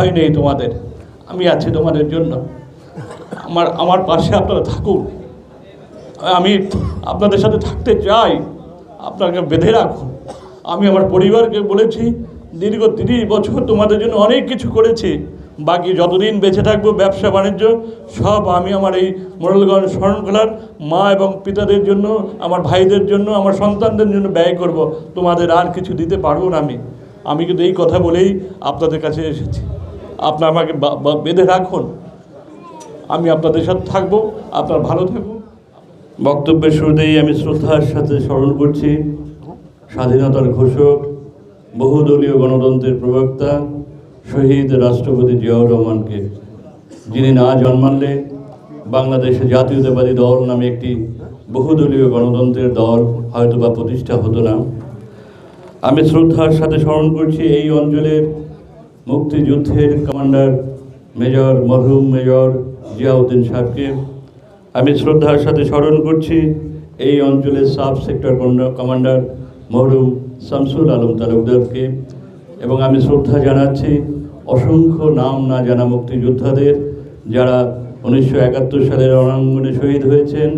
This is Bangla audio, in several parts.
ভয় নেই তোমাদের। আমি আছি তোমাদের জন্য। আমার আমার পাশে আপনারা থাকুন। আমি আপনাদের সাথে থাকতে চাই। আপনাকে বেঁধে রাখুন। আমি আমার পরিবারকে বলেছি, দীর্ঘ তিরিশ বছর তোমাদের জন্য অনেক কিছু করেছি। বাকি যতদিন বেঁচে থাকব ব্যবসা বাণিজ্য, সব আমি আমার এই মোড়লগঞ্জ শরণখোলার মা এবং পিতাদের জন্য, আমার ভাইদের জন্য, আমার সন্তানদের জন্য ব্যয় করব। তোমাদের আর কিছু দিতে পারব না আমি। আমি কিন্তু এই কথা বলেই আপনাদের কাছে এসেছি। আপনার আমাকে বেঁধে রাখুন। আমি আপনাদের সাথে থাকব, আপনার ভালো থাকুন। বক্তব্যের শুরুতেই আমি শ্রদ্ধার সাথে স্মরণ করছি, স্বাধীনতার ঘোষক, বহুদলীয় গণতন্ত্রের প্রবক্তা, শহীদ রাষ্ট্রপতি জিয়াউর রহমানকে, যিনি না জন্মালে বাংলাদেশে জাতীয়তাবাদী দল নামে একটি বহুদলীয় গণতন্ত্রের দল হয়তো বা প্রতিষ্ঠা হতো না। আমি শ্রদ্ধার সাথে স্মরণ করছি এই অঞ্চলের মুক্তিযুদ্ধের কমান্ডার মেজর মরহুম মেজর জিয়াউদ্দিন সাহেবকে আমি শ্রদ্ধার সাথে স্মরণ করছি। এই অঞ্চলের সাব সেক্টর কমান্ডার মরহুম শামসুল আলম তালুকদারকে এবং আমি শ্রদ্ধা জানাচ্ছি অসংখ্য নাম না জানা মুক্তিযোদ্ধাদের যারা উনিশশো একাত্তর সালের রণাঙ্গনে শহীদ হয়েছেন।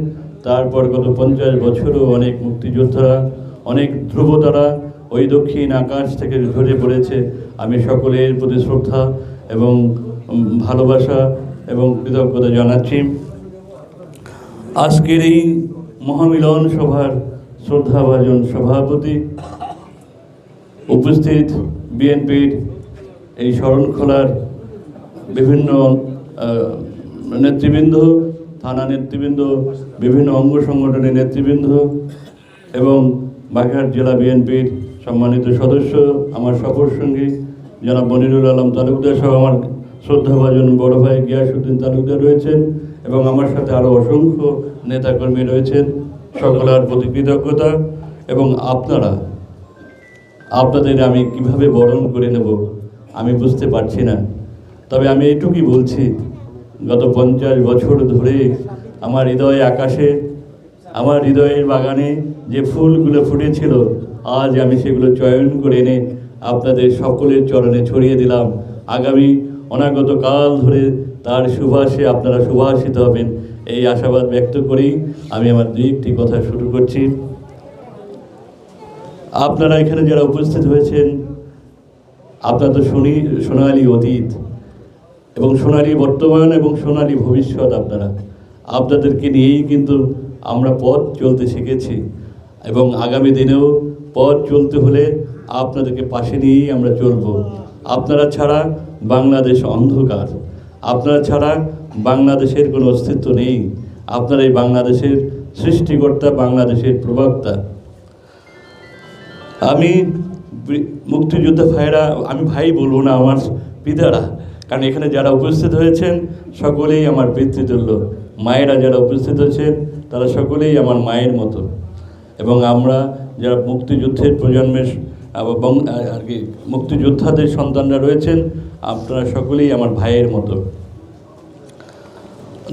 তারপর গত পঞ্চাশ বছরও অনেক মুক্তিযোদ্ধারা, অনেক ধ্রুবতারা ওই দক্ষিণ আকাশ থেকে ঝরে পড়েছে। আমি সকলের প্রতি শ্রদ্ধা এবং ভালোবাসা এবং কৃতজ্ঞতা জানাচ্ছি। আজকের এই মহামিলন সভার শ্রদ্ধাভাজন সভাপতি উপস্থিত বিএনপির এই শরণখোলার বিভিন্ন নেতৃবৃন্দ, থানা নেতৃবৃন্দ, বিভিন্ন অঙ্গ সংগঠনের নেতৃবৃন্দ এবং বাগেরহাট জেলা বিএনপির সম্মানিত সদস্য, আমার সফর সঙ্গী যারা মনিরুল আলম তালুকদার সহ আমার শ্রদ্ধাভাজন বড় ভাই গিয়াসুদ্দিন তালুকদার রয়েছেন এবং আমার সাথে আরও অসংখ্য নেতাকর্মী রয়েছেন। সকলের প্রতি কৃতজ্ঞতা এবং আপনারা, আপনাদের আমি কীভাবে বরণ করে নেব আমি বুঝতে পারছি না। তবে আমি এইটুকুই বলছি, গত পঞ্চাশ বছর ধরে আমার হৃদয় আকাশে, আমার হৃদয়ের বাগানে যে ফুলগুলো ফুটেছিল আজ আমি সেগুলো চয়ন করে এনে আপনাদের সকলের চরণে ছড়িয়ে দিলাম। আগামী অনাগত কাল ধরে তার সুবাসে আপনারা সুভাষিত হবেন এই আশাবাদ ব্যক্ত করেই আমি আমার দুই একটি কথা শুরু করছি। আপনারা এখানে যারা উপস্থিত হয়েছেন, আপনারা তো শুনি, সোনালী অতীত এবং সোনালী বর্তমান এবং সোনালী ভবিষ্যৎ আপনারা। আপনাদেরকে নিয়েই কিন্তু আমরা পথ চলতে শিখেছি এবং আগামী দিনেও পথ চলতে হলে আপনাদেরকে পাশে নিয়েই আমরা চলব। আপনারা ছাড়া বাংলাদেশ অন্ধকার। আপনারা ছাড়া বাংলাদেশের কোনো অস্তিত্ব নেই। আপনারা এই বাংলাদেশের সৃষ্টিকর্তা, বাংলাদেশের প্রবক্তা। আমি মুক্তিযোদ্ধা ভাইরা, আমি ভাই বলব না, আমার পিতারা। কারণ এখানে যারা উপস্থিত হয়েছেন, সকলেই আমার পিতৃতুল্য। মায়েরা যারা উপস্থিত হয়েছেন, তারা সকলেই আমার মায়ের মতো। এবং আমরা যারা মুক্তিযুদ্ধের প্রজন্মের এবং আর কি মুক্তিযোদ্ধাদের সন্তানরা রয়েছেন, আপনারা সকলেই আমার ভাইয়ের মতো।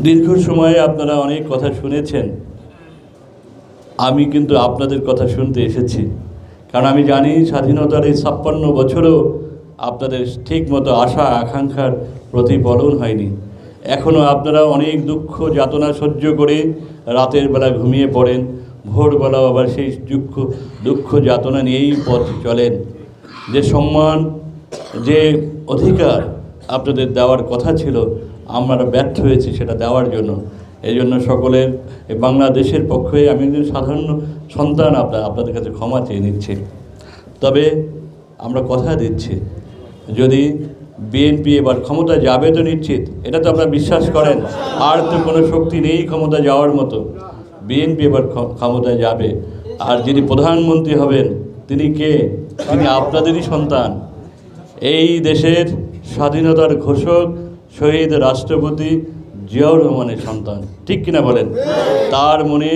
দীর্ঘ সময়ে আপনারা অনেক কথা শুনেছেন। আমি কিন্তু আপনাদের কথা শুনতে এসেছি। কারণ আমি জানি স্বাধীনতার এই ছাপ্পান্ন বছরও আপনাদের ঠিক মতো আশা, আকাঙ্ক্ষার প্রতিফলন হয়নি। এখনও আপনারা অনেক দুঃখ, যাতনা সহ্য করে রাতের বেলা ঘুমিয়ে পড়েন। ভোরবেলা আবার সেই দুঃখ দুঃখ যাতনা নিয়েই পথ চলেন। যে সম্মান, যে অধিকার আপনাদের দেওয়ার কথা ছিল, আমরা ব্যর্থ হয়েছি সেটা দেওয়ার জন্য। এই জন্য সকলের বাংলাদেশের পক্ষে আমি সাধারণ সন্তান আপনার, আপনাদের কাছে ক্ষমা চেয়ে নিচ্ছি। তবে আমরা কথা দিচ্ছি, যদি বিএনপি এবার ক্ষমতা যাবে তো নিশ্চিত, এটা তো আপনারা বিশ্বাস করেন, আর তো কোনো শক্তি নেই ক্ষমতা যাওয়ার মতো। বিএনপি এবার ক্ষমতায় যাবে। আর যিনি প্রধানমন্ত্রী হবেন, তিনি কে? তিনি আপনাদেরই সন্তান। এই দেশের স্বাধীনতার ঘোষক, শহীদ রাষ্ট্রপতি জিয়াউর রহমানের সন্তান। ঠিক কিনা বলেন? তার মনে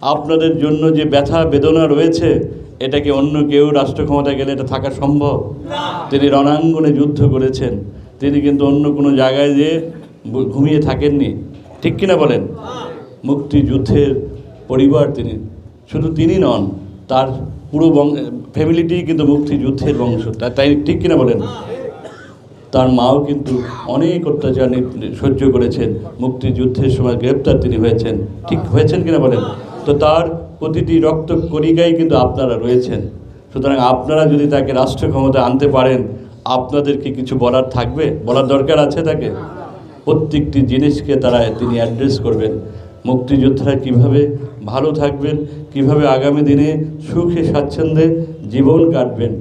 আপনাদের জন্য যে ব্যথা, বেদনা রয়েছে, এটা কি অন্য কেউ রাষ্ট্র ক্ষমতায় গেলে এটা থাকা সম্ভব? তিনি রণাঙ্গনে যুদ্ধ করেছেন। তিনি কিন্তু অন্য কোনো জায়গায় যেয়ে ঘুমিয়ে থাকেননি। ঠিক কিনা বলেন? মুক্তিযুদ্ধের পরিবার তিনি, শুধু তিনি নন, তার পুরো ফ্যামিলিটি কিন্তু মুক্তিযুদ্ধের বংশ তাই ঠিক কিনা বলেন? তার মাও কিন্তু অনেক অত্যাচার সহ্য করেছেন, মুক্তিযুদ্ধের সময় গ্রেপ্তার তিনি হয়েছেন, ঠিক হয়েছেন কিনা বলেন? তো তার প্রতিটি রক্ত কণিকায় কিন্তু আপনারা রয়েছেন, সুতরাং আপনারা যদি তাকে রাষ্ট্র ক্ষমতা আনতে পারেন আপনাদের কি কিছু বলার থাকবে? বলার দরকার আছে তাকে? প্রত্যেকটি জিনিসকে তারা, তিনি অ্যাড্রেস করবেন। মুক্তিযোদ্ধারা কীভাবে ভালো থাকবেন, কীভাবে আগামী দিনে সুখে, স্বাচ্ছন্দ্যে জীবন কাটবেন,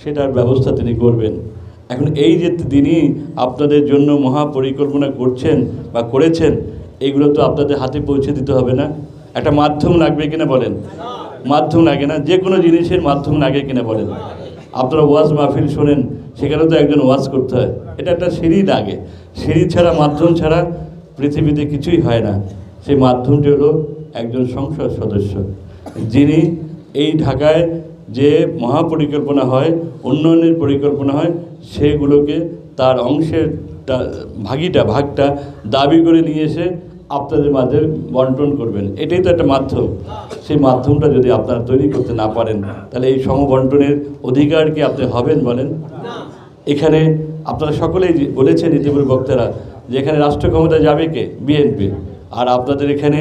সেটার ব্যবস্থা তিনি করবেন। এখন এই যে তিনি আপনাদের জন্য মহাপরিকল্পনা করছেন বা করেছেন, এগুলো তো আপনাদের হাতে পৌঁছে দিতে হবে না। একটা মাধ্যম লাগবে কিনা বলেন? মাধ্যম লাগে না, যে কোনো জিনিসের মাধ্যম লাগে কিনা বলেন? আপনারা ওয়াজ মাহফিল শোনেন সেখানে তো একজন ওয়াজ করতে হয়। এটা একটা সিঁড়ি লাগে। সিঁড়ি ছাড়া, মাধ্যম ছাড়া পৃথিবীতে কিছুই হয় না। সেই মাধ্যমটি হলো একজন সংসদ সদস্য, যিনি এই ঢাকায় যে মহাপরিকল্পনা হয়, উন্নয়নের পরিকল্পনা হয়, সেগুলোকে তার অংশের ভাগিটা, ভাগটা দাবি করে নিয়ে এসে আপনাদের মাঝে বন্টন করবেন। এটাই তো একটা মাধ্যম। সেই মাধ্যমটা যদি আপনারা তৈরি করতে না পারেন, তাহলে এই সমবন্টনের অধিকার কি আপনি হবেন বলেন? এখানে আপনারা সকলেই বলেছেন ইতিপূর্বে বক্তারা, যে এখানে রাষ্ট্র ক্ষমতা যাবে কে? বিএনপি। আর আপনাদের এখানে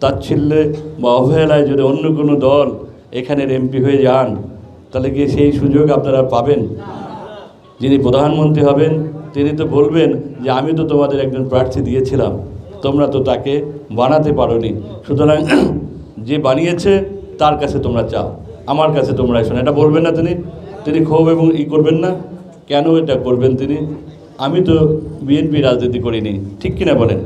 তাচ্ছিল্যে বা অবহেলায় যদি অন্য কোনো দল এখানের এমপি হয়ে যান, তাহলে কি সেই সুযোগ আপনারা পাবেন। যিনি প্রধানমন্ত্রী হবেন, তিনি তো বলবেন যে, আমি তো তোমাদের একজন প্রার্থী দিয়েছিলাম, তোমরা তো তাকে বানাতে পারোনি। সুতরাং যে বানিয়েছে, তার কাছে তোমরা চাও, আমার কাছে তোমরা এসো এটা বলবেন না তিনি। তিনি ক্ষোভ এবং ই করবেন না। কেন এটা করবেন তিনি? আমি তো বিএনপি রাজনীতি করিনি। ঠিক কিনা বলেন?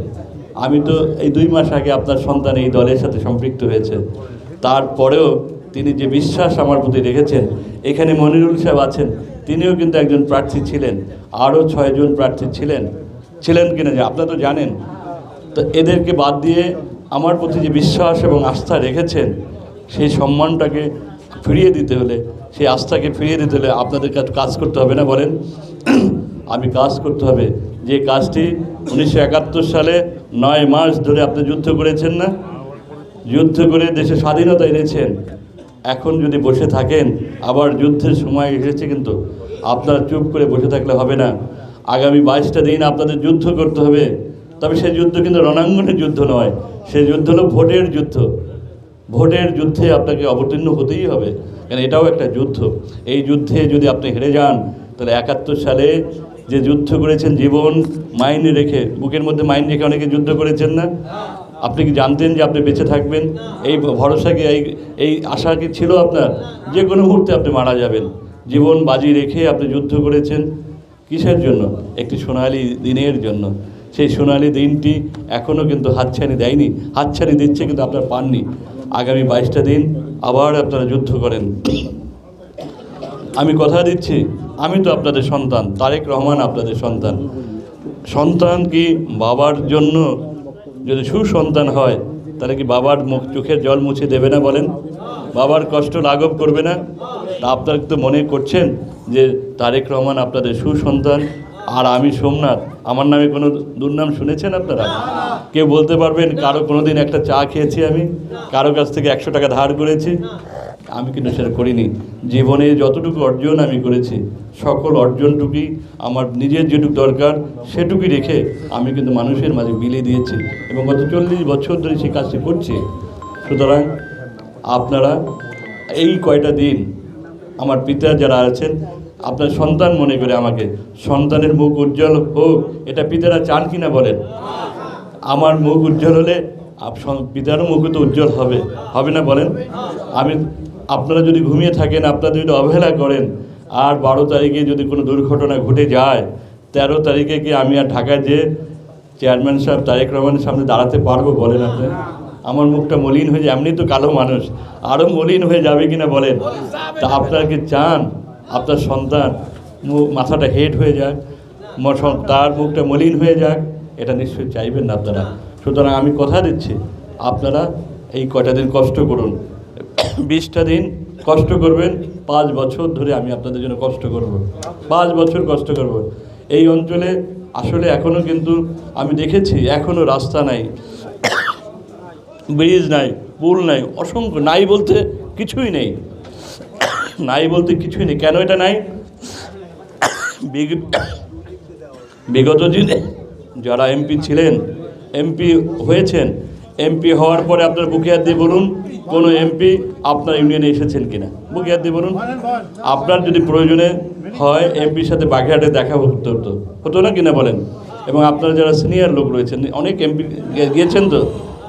আমি তো এই দুই মাস আগে আপনার সন্তান এই দলের সাথে সম্পৃক্ত হয়েছে। তারপরেও তিনি যে বিশ্বাস আমার প্রতি রেখেছেন, এখানে মনিরুল সাহেব আছেন, তিনিও কিন্তু একজন প্রার্থী ছিলেন। আরও ছয়জন প্রার্থী ছিলেন। ছিলেন কিনা যে আপনারা তো জানেন। তো এদেরকে বাদ দিয়ে আমার প্রতি যে বিশ্বাস এবং আস্থা রেখেছেন, সেই সম্মানটাকে ফিরিয়ে দিতে হলে, সেই আস্থাকে ফিরিয়ে দিতে হলে আপনাদের কাজ করতে হবে না বলেন? আমি কাজ করতে হবে। যে কাজটি উনিশশো একাত্তর সালে নয় মাস ধরে আপনি যুদ্ধ করেছেন না? যুদ্ধ করে দেশে স্বাধীনতা এনেছেন। এখন যদি বসে থাকেন, আবার যুদ্ধের সময় এসেছে কিন্তু আপনারা চুপ করে বসে থাকলে হবে না। আগামী বাইশটা দিন আপনাদের যুদ্ধ করতে হবে। তবে সেই যুদ্ধ কিন্তু রণাঙ্গনের যুদ্ধ নয় সেই যুদ্ধ হলো ভোটের যুদ্ধ। ভোটের যুদ্ধে আপনাকে অবতীর্ণ হতেই হবে। কারণ এটাও একটা যুদ্ধ। এই যুদ্ধে যদি আপনি হেরে যান, তাহলে একাত্তর সালে যে যুদ্ধ করেছেন, জীবন মাইনে রেখে, বুকের মধ্যে মাইন রেখে অনেকে যুদ্ধ করেছেন না? আপনি কি জানতেন যে আপনি বেঁচে থাকবেন? এই ভরসা কি, এই এই আশা কি ছিল আপনার? যে কোনো মুহূর্তে আপনি মারা যাবেন। জীবন বাজি রেখে আপনি যুদ্ধ করেছেন কিসের জন্য? একটি সোনালি দিনের জন্য। সেই সোনালি দিনটি এখনও কিন্তু হাতছানি দেয়নি। হাতছানি দিচ্ছে কিন্তু আপনারা পাননি। আগামী বাইশটা দিন আবার আপনারা যুদ্ধ করেন। আমি কথা দিচ্ছি। আমি তো আপনাদের সন্তান, তারেক রহমান আপনাদের সন্তান। সন্তান কি বাবার জন্য যদি সুসন্তান হয়, তাহলে কি বাবার মুখ চোখের জল মুছে দেবে না বলেন? বাবার কষ্ট লাঘব করবে না? তা আপনারা তো মনে করছেন যে তারেক রহমান আপনাদের সুসন্তান আর আমি সোমনাথ? আমার নামে কোনো দুর্নাম শুনেছেন আপনারা? কেউ বলতে পারবেন, কারও কোনো দিন একটা চা খেয়েছি আমি, কারও কাছ থেকে একশো টাকা ধার করেছি? আমি কিন্তু সেটা করিনি। জীবনে যতটুকু অর্জন আমি করেছি, সকল অর্জনটুকুই আমার নিজের যেটুকু দরকার, সেটুকুই রেখে আমি কিন্তু মানুষের মাঝে বিলিয়ে দিয়েছি এবং গত চল্লিশ বছর ধরে সেই কাজটি করছি। সুতরাং আপনারা এই কয়টা দিন আমার পিতা যারা আছেন, আপনার সন্তান মনে করে আমাকে, সন্তানের মুখ উজ্জ্বল হোক, এটা পিতারা চান কিনা বলেন? আমার মুখ উজ্জ্বল হলে পিতারও মুখ তো উজ্জ্বল হবে হবে না বলেন? আমি আপনারা যদি ঘুমিয়ে থাকেন, আপনারা যদি অবহেলা করেন, আর বারো তারিখে যদি কোনো দুর্ঘটনা ঘটে যায়, তেরো তারিখে কি আমি আর ঢাকায় যে চেয়ারম্যান সাহেব, তারেক রহমানের সামনে দাঁড়াতে পারব বলেন আপনি? আমার মুখটা মলিন হয়ে যায়, এমনি তো কালো মানুষ। আরও মলিন হয়ে যাবে কিনা বলেন? তা আপনারা কি চান? আপনার সন্তান মাথাটা হেড হয়ে যাক তার মুখটা মলিন হয়ে যাক, এটা নিশ্চয়ই চাইবেন না আপনারা। সুতরাং আমি কথা দিচ্ছি, আপনারা এই কয়টা দিন কষ্ট করুন। বিশটা দিন কষ্ট করবেন, পাঁচ বছর ধরে আমি আপনাদের জন্য কষ্ট করব। পাঁচ বছর কষ্ট করব। এই অঞ্চলে আসলে এখনও কিন্তু আমি দেখেছি এখনও রাস্তা নাই, ব্রিজ নাই, পুল নাই, অসংখ্য নাই বলতে কিছুই নেই। নাই বলতে কিছুই নেই। কেন এটা নাই? বিগ- বিগত দিনে যারা এমপি ছিলেন, এমপি হয়েছেন এমপি হওয়ার পরে আপনার বুকে হাত দিয়ে বলুন, কোনো এমপি আপনার ইউনিয়নে এসেছেন কিনা? বুকে হাত দিয়ে বলুন। আপনার যদি প্রয়োজনে হয় এমপির সাথে বাগেরহাটে দেখা করতে হতো হতো না কিনা বলেন? এবং আপনারা যারা সিনিয়র লোক রয়েছেন, অনেক এমপি গিয়েছেন তো?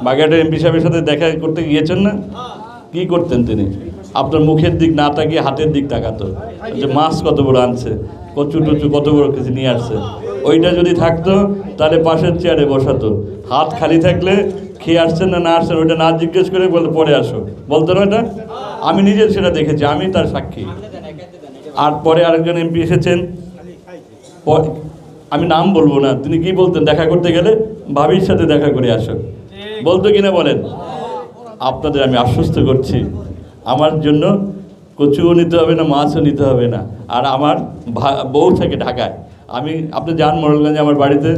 বাগেরহাটের এমপি সাহেবের সাথে দেখা করতে গিয়েছেন না? কি করতেন তিনি? আপনার মুখের দিক না তাকিয়ে হাতের দিক তাকাতো। যে মাছ কত বড় আনছে, কচু টচু কত বড় কিছু নিয়ে আসছে। ওইটা যদি থাকতো, তাহলে পাশের চেয়ারে বসাতো। হাত খালি থাকলে খেয়ে আসছেন না না আসছেন, ওইটা না জিজ্ঞেস করে বলে, পরে আসো। বলতো না এটা আমি নিজে সেটা দেখেছি, আমি তার সাক্ষী। আর পরে আরেকজন এমপি এসেছেন। আমি নাম বলব না, তিনি কি বলতেন, দেখা করতে গেলে ভাবির সাথে দেখা করে আসো। বলতো কিনা বলেন? আপনাদের আমি আশ্বস্ত করছি, আমার জন্য কচুও নিতে হবে না, মাছও নিতে হবে না। আর আমার বউ থাকে ঢাকায়। আমি, আপনি যান মোড়লগঞ্জে আমার বাড়িতে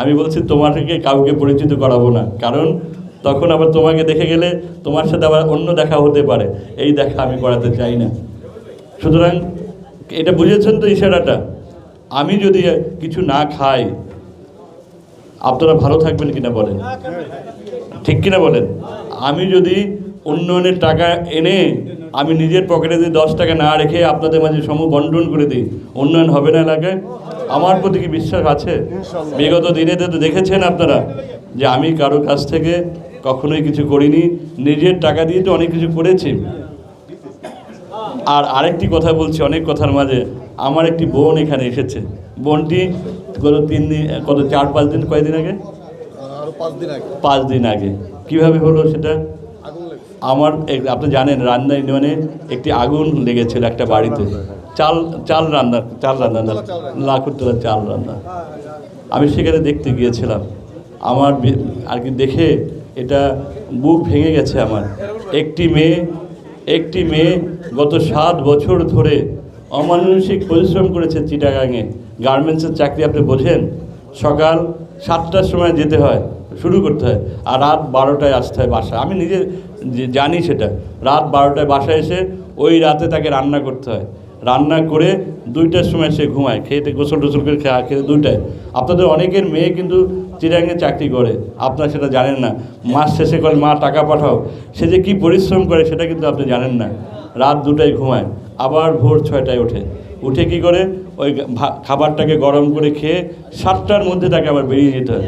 আমি বলছি তোমাকে কাউকে পরিচিত করাবো না। কারণ তখন আবার তোমাকে দেখে গেলে তোমার সাথে আবার অন্য দেখা হতে পারে। এই দেখা আমি করাতে চাই না। সুতরাং এটা বুঝেছেন তো ইশারাটা? আমি যদি কিছু না খাই, আপনারা ভালো থাকবেন কিনা বলেন? ঠিক কিনা বলেন? আমি যদি উন্নয়নের টাকা এনে আমি নিজের পকেটে যদি দশ টাকা না রেখে আপনাদের মাঝে সমূহ বন্টন করে দিই, উন্নয়ন হবে না এলাকায়? আমার প্রতি কি বিশ্বাস আছে? বিগত দিনে তো দেখেছেন আপনারা যে আমি কারও কাছ থেকে কখনোই কিছু করিনি নিজের টাকা দিয়ে তো অনেক কিছু করেছি। আর আরেকটি কথা বলছি অনেক কথার মাঝে। আমার একটি বোন এখানে এসেছে। বোনটি গত তিন দিন কত চার পাঁচ দিন কয়দিন আগে? পাঁচ দিন আগে। পাঁচ দিন আগে। কীভাবে হলো সেটা? আমার আপনি জানেন রান্না ইউনিয়নে একটি আগুন লেগেছিল একটা বাড়িতে। চাল চাল রান্না চাল রান্না না লাখুরতলা চাল রান্না। আমি সেখানে দেখতে গিয়েছিলাম। আমার আর কি দেখে এটা বুক ভেঙে গেছে আমার। একটি মেয়ে একটি মেয়ে গত সাত বছর ধরে অমানসিক পরিশ্রম করেছে চিটাগাঙে। গার্মেন্টসের চাকরি আপনি বোঝেন? সকাল সাতটার সময় যেতে হয় শুরু করতে হয় আর রাত বারোটায় আসতে হয় বাসা আমি নিজে যে- জানি সেটা। রাত বারোটায় বাসায় এসে ওই রাতে তাকে রান্না করতে হয়। রান্না করে দুইটার সময় সে ঘুমায়, খেতে গোসল টোসল করে খেয়ে খেতে দুইটায়। আপনাদের অনেকের মেয়ে কিন্তু চিরাঙ্গে চাকরি করে, আপনারা সেটা জানেন না। মাস শেষে করে মা, টাকা পাঠাও। সে যে কী পরিশ্রম করে সেটা কিন্তু আপনি জানেন না। রাত দুটায় ঘুমায়, আবার ভোর ছয়টায় ওঠে। উঠে কি করে? ওই খাবারটাকে গরম করে খেয়ে সাতটার মধ্যে তাকে আবার বেরিয়ে যেতে হয়।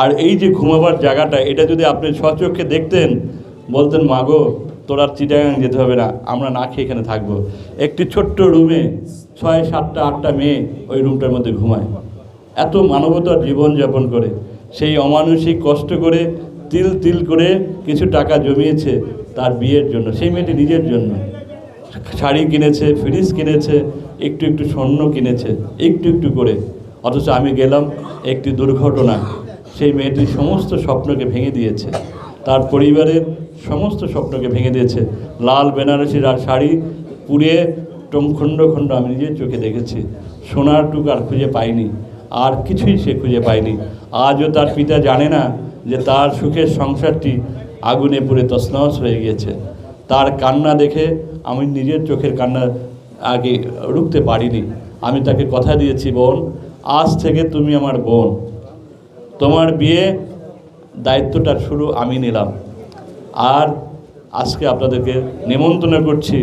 আর এই যে ঘুমাবার জায়গাটা, এটা যদি আপনি স্বচক্ষে দেখতেন, বলতেন মাগো তোর আর চিটাগাং যেতে হবে না, আমরা না খেয়ে এখানে থাকব। একটি ছোট্ট রুমে ছয়, সাতটা, আটটা মেয়ে ওই রুমটার মধ্যে ঘুমায়। এত মানবতার জীবন যাপন করে। সেই অমানসিক কষ্ট করে, তিল তিল করে কিছু টাকা জমিয়েছে তার বিয়ের জন্য। সেই মেয়েটি নিজের জন্য। শাড়ি কিনেছে, ফ্রিজ কিনেছে, একটু একটু স্বর্ণ কিনেছে, একটু একটু করে। অথচ আমি গেলাম একটি দুর্ঘটনা। সেই মেয়েটির সমস্ত স্বপ্নকে ভেঙে দিয়েছে। তার পরিবারের সমস্ত স্বপ্নকে ভেঙে দিয়েছে। লাল বেনারসি শাড়ি পুড়িয়ে টম খণ্ড আমি নিজের চোখে দেখেছি। সোনার টুক আর খুঁজে পাইনি। আর কিছুই সে খুঁজে পায়নি। আজও তার পিতা জানে না যে তার সুখের সংসারটি আগুনে পুড়ে তছনছ হয়ে গিয়েছে। তার কান্না দেখে আমি নিজের চোখের কান্না আগে রুখতে পারিনি। আমি তাকে কথা দিয়েছি, বোন, আজ থেকে তুমি আমার বোন। তোমার বিয়ে দায়িত্বটা শুরু আমি নিলাম। আর আজকে আপনাদেরকে নিমন্ত্রণ করছি।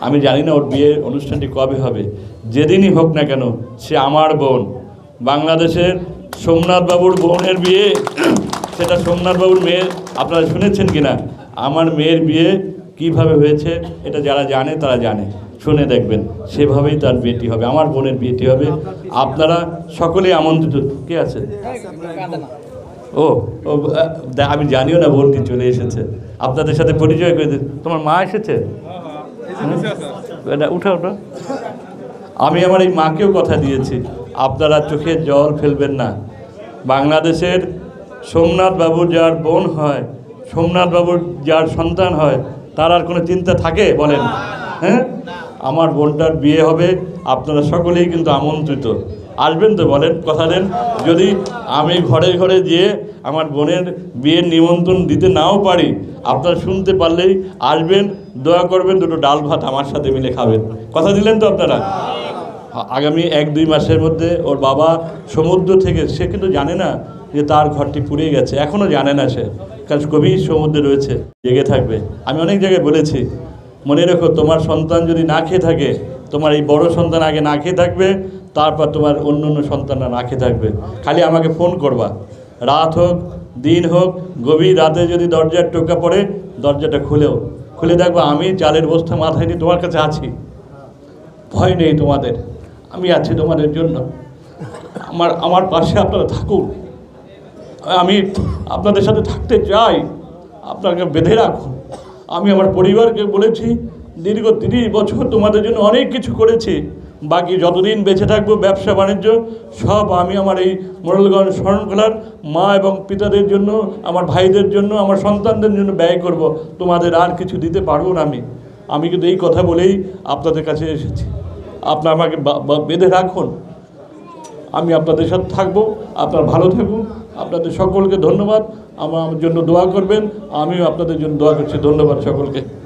আমি জানি না ওর বিয়ে অনুষ্ঠানটি কবে হবে। যেদিনই হোক না কেন, সে আমার বোন। বাংলাদেশের সোমনাথ বাবুর বোনের বিয়ে, সেটা সোমনাথ বাবুর মেয়ের, আপনারা শুনেছেন কিনা আমার মেয়ের বিয়ে কীভাবে হয়েছে, এটা যারা জানে তারা জানে। শুনে দেখবেন, সেভাবেই তার বিয়েটি হবে, আমার বোনের বিয়েটি হবে। আপনারা সকলেই আমন্ত্রিত। কে আছে ও আমি জানিও না বোনটি চলে এসেছে। আপনাদের সাথে পরিচয় করে তোমার মা এসেছে? এটা উঠা ওঠা আমি আমার এই মাকেও কথা দিয়েছি। আপনারা চোখে জল ফেলবেন না। বাংলাদেশের সোমনাথ বাবুর যার বোন হয়, সোমনাথ বাবুর যার সন্তান হয়, তার আর কোনো চিন্তা থাকে বলেন? হ্যাঁ? আমার বোনটার বিয়ে হবে, আপনারা সকলেই কিন্তু আমন্ত্রিত। আসবেন তো বলেন, কথা দেন। যদি আমি ঘরে ঘরে গিয়ে আমার বোনের বিয়ের নিমন্ত্রণ দিতে নাও পারি, আপনারা শুনতে পারলেই আসবেন, দোয়া করবেন, দুটো ডাল ভাত আমার সাথে মিলে খাবেন। কথা দিলেন তো আপনারা? আগামী এক দুই মাসের মধ্যে ওর বাবা সমুদ্র থেকে, সে কিন্তু জানে না যে তার ঘরটি পুড়ে গেছে এখনও জানে না সে। কারণ গভীর সমুদ্রে রয়েছে, জেগে থাকবে। আমি অনেক জায়গায় বলেছি, মনে রেখো, তোমার সন্তান যদি না খেয়ে থাকে, তোমার এই বড় সন্তান আগে না খেয়ে থাকবে তারপর তোমার অন্য অন্য সন্তানরা না খেয়ে থাকবে। খালি আমাকে ফোন করবা। রাত হোক, দিন হোক, গভীর রাতে যদি দরজার টোকা পড়ে, দরজাটা খুলেও। খুলে দেখব আমি চালের বস্তা মাথায় নিয়ে তোমার কাছে আছি। ভয় নেই তোমাদের। আমি আছি তোমাদের জন্য। আমার আমার পাশে আপনারা থাকুন। আমি আপনাদের সাথে থাকতে চাই। আপনাকে বেঁধে রাখুন। আমি আমার পরিবারকে বলেছি, দীর্ঘ তিরিশ বছর তোমাদের জন্য অনেক কিছু করেছি। বাকি যতদিন বেঁচে থাকব ব্যবসা বাণিজ্য, সব আমি আমার এই মোড়লগঞ্জ শরণখোলার মা এবং পিতাদের জন্য, আমার ভাইদের জন্য, আমার সন্তানদের জন্য ব্যয় করব। তোমাদের আর কিছু দিতে পারব না আমি। আমি কিন্তু এই কথা বলেই আপনাদের কাছে এসেছি। আপনার আমাকে বেঁধে রাখুন। আমি আপনাদের সাথে থাকব, আপনার ভালো থাকুন। আপনাদের সকলকে ধন্যবাদ। আমার জন্য দোয়া করবেন। আমিও আপনাদের জন্য দোয়া করছি। ধন্যবাদ সকলকে।